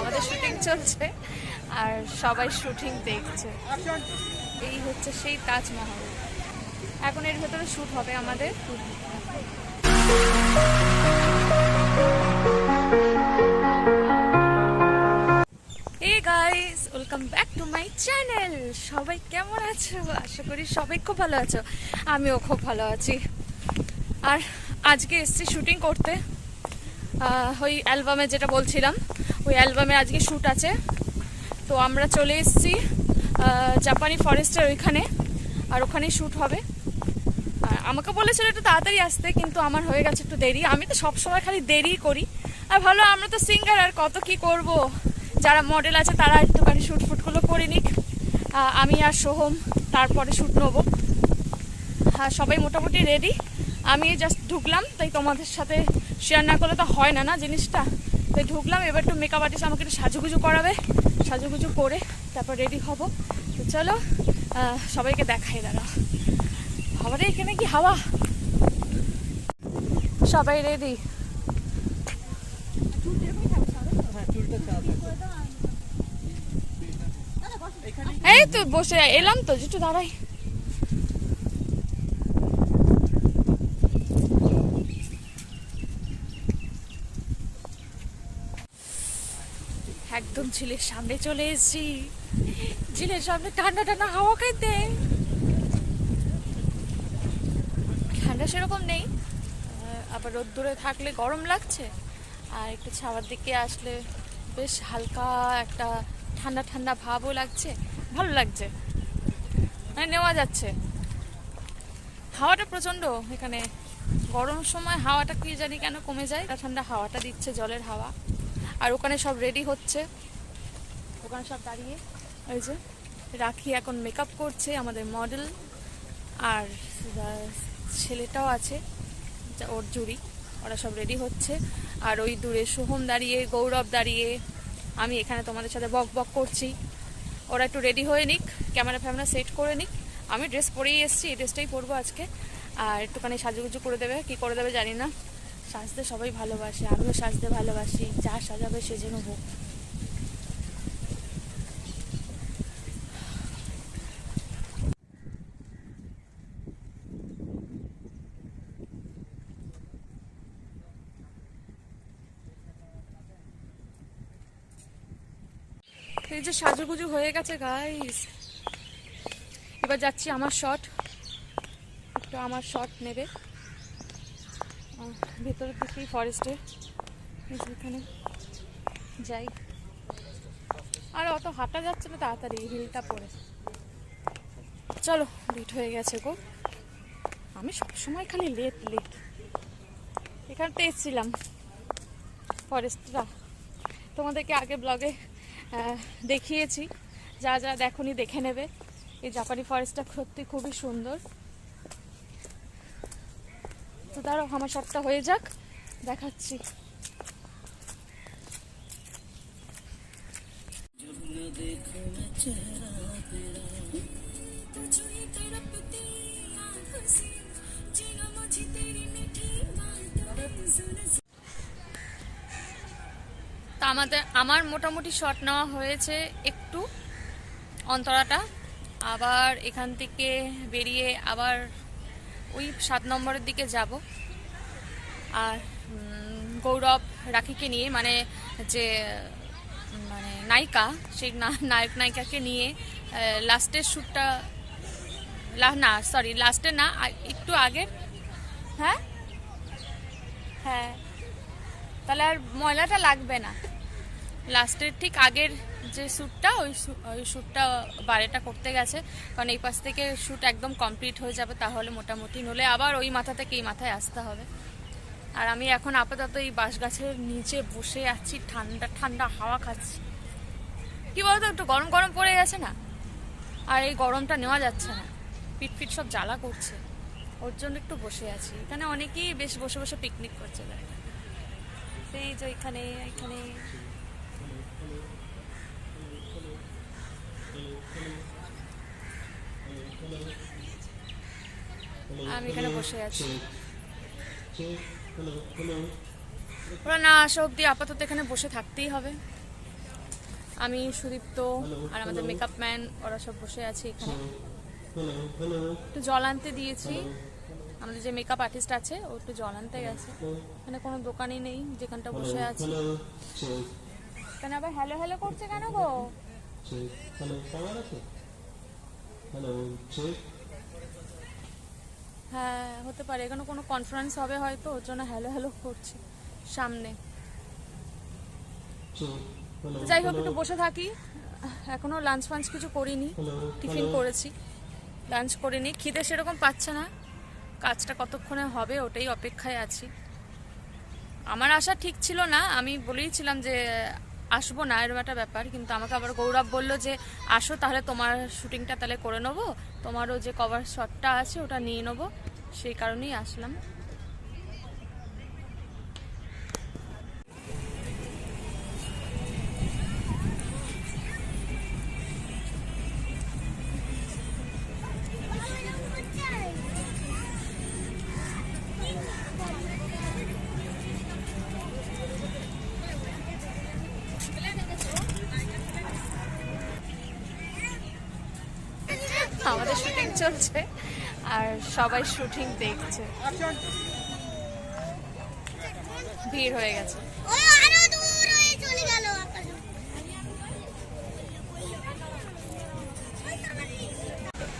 আমাদের শুটিং চলছে, আর সবাই শুটিং দেখছে। এই হচ্ছে সেই তাজমহল। এখন এর ভেতরে শ্যুট হবে আমাদের। Guys welcome back to my channel সবাই কেমন আছো? আশা করি সবাই খুব ভালো আছো। আমিও খুব ভালো আছি। আর আজকে এসছি শুটিং করতে। ওই অ্যালবামে যেটা বলছিলাম ওই অ্যালবামে আজকে শ্যুট আছে। তো আমরা চলে এসেছি জাপানি ফরেস্টের ওইখানে, আর ওখানেই শ্যুট হবে। আমাকে বলেছিল একটু তাড়াতাড়ি আসতে, কিন্তু আমার হয়ে গেছে একটু দেরি। আমি তো সবসময় খালি দেরি করি। আর ভালো, আমরা তো সিঙ্গার আর কত কি করব? যারা মডেল আছে, তারা একটুখানি শ্যুট ফুটগুলো করে নিক। আমি আর সোহম তারপরে শ্যুট নেব। হ্যাঁ সবাই মোটামুটি রেডি আমি জাস্ট ঢুকলাম, তাই তোমাদের সাথে শেয়ার না করলে তো হয় না না জিনিসটা? তাই ঢুকলাম, এবার একটু মেকআপ আর্টিস্ট আমাকে একটু সাজুগুজু করাবে। সাজুগুজু করে তারপর রেডি হব। তো চলো সবাইকে দেখাই দাঁড়া বাবারে, এখানে কি হাওয়া? সবাই রেডি এই তো বসে এলাম তো, একটু দাঁড়াই একদম ঝিলের সামনে চলে এসেছি। ঝিলের সামনে ঠান্ডা ঠান্ডা হাওয়া খাইতে। ঠান্ডা সেরকম নেই। আবার রোদ্দুরে থাকলে গরম লাগছে। আর একটু ছাওয়ার দিকে আসলে বেশ হালকা একটা ঠান্ডা ঠান্ডা ভাবও লাগছে। ভালো লাগছে। মানে নেওয়া যাচ্ছে। হাওয়াটা প্রচণ্ড। এখানে গরম সময় হাওয়াটা কি জানি কেন কমে যায়। ঠান্ডা হাওয়াটা দিচ্ছে জলের হাওয়া। আর ওখানে সব রেডি হচ্ছে। ওখানে সব দাঁড়িয়ে। ওই যে, রাখি এখন মেকআপ করছে আমাদের মডেল আর ছেলেটাও আছে ওর জুড়ি, ওরা সব রেডি হচ্ছে। আর ওই দূরে সোহম দাঁড়িয়ে, গৌরব দাঁড়িয়ে, আমি এখানে তোমাদের সাথে বক বক করছি। ওরা একটু রেডি হয়ে নিক ক্যামেরা ফ্যামেরা সেট করে নিক। আমি ড্রেস পরেই এসেছি, এই ড্রেসটাই পরবো আজকে। আর একটুখানি সাজুগুজু করে দেবে, কি করে দেবে জানি না। সাজতে সবাই ভালোবাসে, আমিও সাজতে ভালোবাসি, যা সাজাবে সেজে নেব এই যে সাজুগুজু হয়ে গেছে গাইস এবার যাচ্ছি আমার শট একটু আমার শট নেবে। ভেতরের দিকেই ফরেস্টে এখানে যাই। আর অত হাঁটা যাচ্ছে না, তাড়াতাড়ি হিলটা পরে চলো লেট হয়ে গেছে গো। আমি সবসময় খালি লেট লেট এখানতে এসেছিলাম। ফরেস্টরা তোমাদেরকে আগে ব্লগে দেখিয়েছি। যা যা দেখনি দেখে নেবে। এই জাপানি ফরেস্টটা সত্যি খুবই সুন্দর। তো দাঁড়াও, আমার সবটা হয়ে যাক। দেখাচ্ছি। তা আমাদের, আমার মোটামুটি শট নেওয়া হয়েছে একটু অন্তরাটা। আবার এখান থেকে বেরিয়ে আবার ওই সাত নম্বরের দিকে যাব। আর গৌরব রাখিকে নিয়ে মানে যে মানে নায়িকা, সেই নায়ক নায়িকাকে নিয়ে লাস্টের শ্যুটটা না সরি লাস্টে না একটু আগের হ্যাঁ? হ্যাঁ। তাহলে আর ময়লাটা লাগবে না। লাস্টের ঠিক আগের যে শ্যুটটা, ওই ওই শ্যুটটা বারেটা করতে গেছে। কারণ এই পাশ থেকে শ্যুট একদম কমপ্লিট হয়ে যাবে তাহলে মোটামুটি। নলে আবার ওই মাথা থেকে এই মাথায় আসতে হবে। আর আমি এখন আপাতত এই বাঁশ গাছের নিচে বসে আছি, ঠান্ডা ঠান্ডা হাওয়া খাচ্ছি। কি বলতো, একটু গরম গরম পড়ে গেছে না? আর এই গরমটা নেওয়া যাচ্ছে না। পিট পিট সব জ্বালা করছে। ওর জন্য একটু বসে আছি। এখানে অনেকেই বেশ বসে বসে পিকনিক করছে। দেখ সেই যে এখানে এখানে। আমি এখানে বসে আছি। ওরা না আসা অব্দি আপাতত এখানে বসে থাকতেই হবে। আমি সুদীপ্ত আর আমাদের মেকআপ ম্যান ওরা সব বসে আছে এখানে। একটু জল আনতে দিয়েছি। আমাদের যে মেকআপ আর্টিস্ট আছে ও একটু জল আনতে গেছে। এখানে কোনো দোকানই নেই যেখানটা বসে আছি। কেন আবার হ্যালো হ্যালো করছে কেন গো? Check, hello, আছো? হ্যাঁ হতে পারে। এখানে কোনো কনফারেন্স হবে হয়তো ওর জন্য হ্যালো হ্যালো করছে সামনে। যাই হোক একটু বসে থাকি। এখনও লাঞ্চ ফাঞ্চ কিছু করিনি। টিফিন করেছি। লাঞ্চ করিনি। খিদে সেরকম পাচ্ছে না। কাজটা কতক্ষণে হবে ওটাই অপেক্ষায় আছি। আমার আশা ঠিক ছিল না। আমি বলেইছিলাম যে আসব না, এরকম একটা ব্যাপার। কিন্তু আমাকে আবার গৌরব বলল যে, আসো তাহলে তোমার শুটিংটা তাহলে করে নেব। তোমারও যে কভার শটটা আছে ওটা নিয়ে নেব। সেই কারণেই আসলাম। আমাদের শুটিং চলছে আর সবাই শুটিং দেখছে। ভিড় হয়ে গেছে।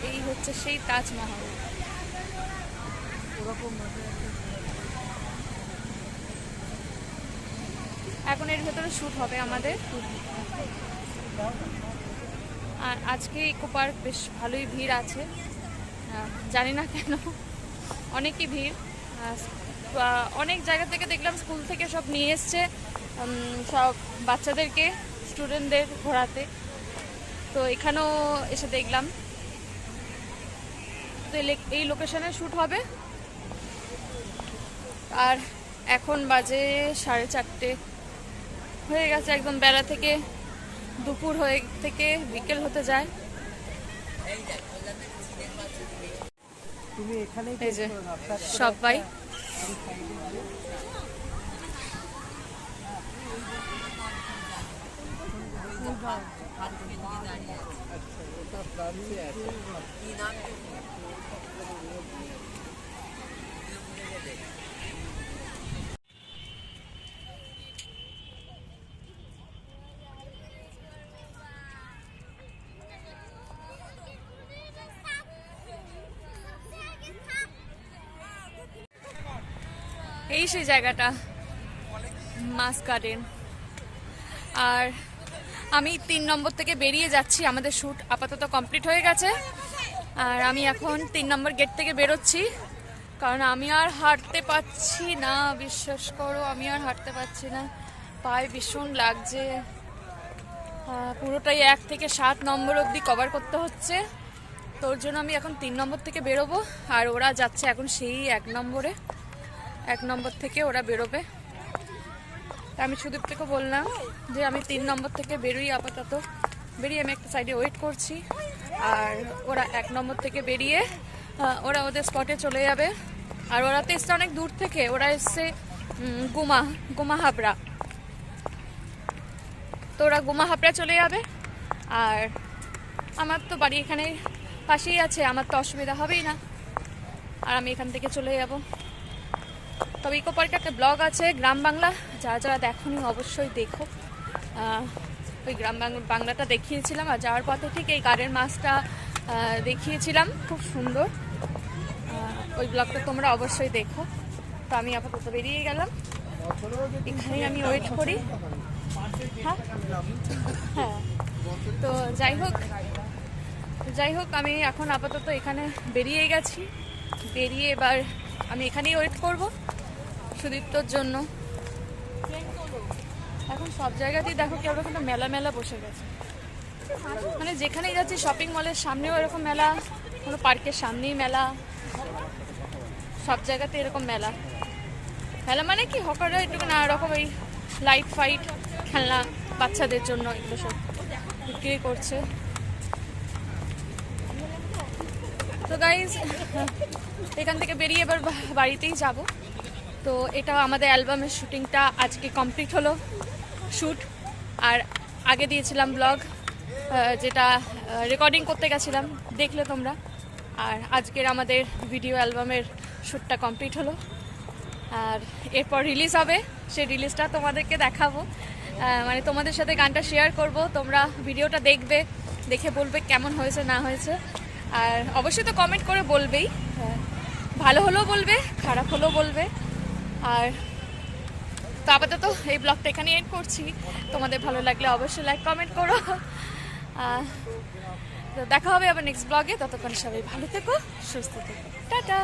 এই হচ্ছে সেই তাজমহল। এখন এর ভেতরে শ্যুট হবে আমাদের। আর আজকে ইকো পার্ক বেশ ভালোই ভিড় আছে। জানি না কেন, অনেকই ভিড়। অনেক জায়গা থেকে দেখলাম স্কুল থেকে সব নিয়ে এসছে সব বাচ্চাদেরকে, স্টুডেন্টদের ঘোরাতে। তো এখানেও এসে দেখলাম। তো এই লোকেশনে শ্যুট হবে। আর এখন বাজে সাড়ে চারটে। হয়ে গেছে একদম বেলা থেকে দুপুর হয়ে থেকে বিকেল হতে যায়। এই যে সবাই। এই সেই জায়গাটা মাস গার্ডেন আর আমি তিন নম্বর থেকে বেরিয়ে যাচ্ছি, আমাদের শ্যুট আপাতত কমপ্লিট হয়ে গেছে। আর আমি এখন তিন নম্বর গেট থেকে বেরোচ্ছি, কারণ আমি আর হাঁটতে পারছি না, বিশ্বাস করো, আমি আর হাঁটতে পারছি না। পায়ে ভীষণ লাগছে। পুরোটাই এক থেকে সাত নম্বর অবধি কভার করতে হচ্ছে। তোর জন্য আমি এখন তিন নম্বর থেকে বেরোবো, আর ওরা যাচ্ছে এখন সেই এক নম্বরে। এক নম্বর থেকে ওরা বেরোবে। আমি সুদীপ্তকে বললাম যে আমি তিন নম্বর থেকে বেরোই আপাতত। বেরিয়ে আমি একটা সাইডে ওয়েট করছি। আর ওরা এক নম্বর থেকে বেরিয়ে ওরা ওদের স্পটে চলে যাবে। আর ওরা তো এসছে অনেক দূর থেকে। ওরা এসছে গুমা গুমা হাবড়া। তো ওরা গুমা হাবড়া চলে যাবে। আর আমার তো বাড়ি এখানে পাশেই আছে। আমার তো অসুবিধা হবেই না। আর আমি এখান থেকে চলে যাব। তবে ইকো পার্কে একটা ব্লগ আছে, গ্রাম বাংলা। যারা যারা দেখোনি অবশ্যই দেখো। ওই গ্রাম বাংলাটা দেখিয়েছিলাম আর যাওয়ার পথে ঠিক এই গার্ডেন মাছটা দেখিয়েছিলাম। খুব সুন্দর। ওই ব্লগটা তোমরা অবশ্যই দেখো। তো আমি আপাতত বেরিয়ে গেলাম। এখানেই আমি ওয়েট করি। হ্যাঁ? হ্যাঁ। তো যাই হোক যাই হোক, আমি এখন আপাতত এখানে বেরিয়ে গেছি। বেরিয়ে এবার আমি এখানেই ওয়েট করব। সুদীপ্তর জন্য। এখন সব জায়গাতেই দেখো কেউ এরকম মেলা মেলা বসে গেছে। মানে যেখানেই যাচ্ছি শপিং মলের সামনেও এরকম মেলা, কোনো পার্কের সামনেই মেলা। সব জায়গাতে এরকম মেলা। মেলা মানে কি, হকাররা একটু নানা রকম এই লাইট ফাইট খেলনা বাচ্চাদের জন্য এগুলো সব বিক্রি করছে। তো গাইজ এখান থেকে বেরিয়ে এবার বাড়িতেই যাব। তো এটা আমাদের অ্যালবামের শুটিংটা আজকে কমপ্লিট হলো শ্যুট আর আগে দিয়েছিলাম ব্লগ যেটা রেকর্ডিং করতে গেছিলাম, দেখলে তোমরা। আর আজকের আমাদের ভিডিও অ্যালবামের শ্যুটটা কমপ্লিট হলো। আর এরপর রিলিজ হবে, সেই রিলিজটা তোমাদেরকে দেখাবো। মানে তোমাদের সাথে গানটা শেয়ার করব, তোমরা ভিডিওটা দেখবে, দেখে বলবে কেমন হয়েছে, না হয়েছে। আর অবশ্যই তো কমেন্ট করে বলবেই। ভালো হলেও বলবে, খারাপ হলেও বলবে। আর তো আপাতত এই ব্লগটা এখানে এড করছি। তোমাদের ভালো লাগলে অবশ্যই লাইক কমেন্ট করো। তো দেখা হবে আবার নেক্সট ব্লগে ততক্ষণ সবাই ভালো থেকো, সুস্থ থেকো। টাটা!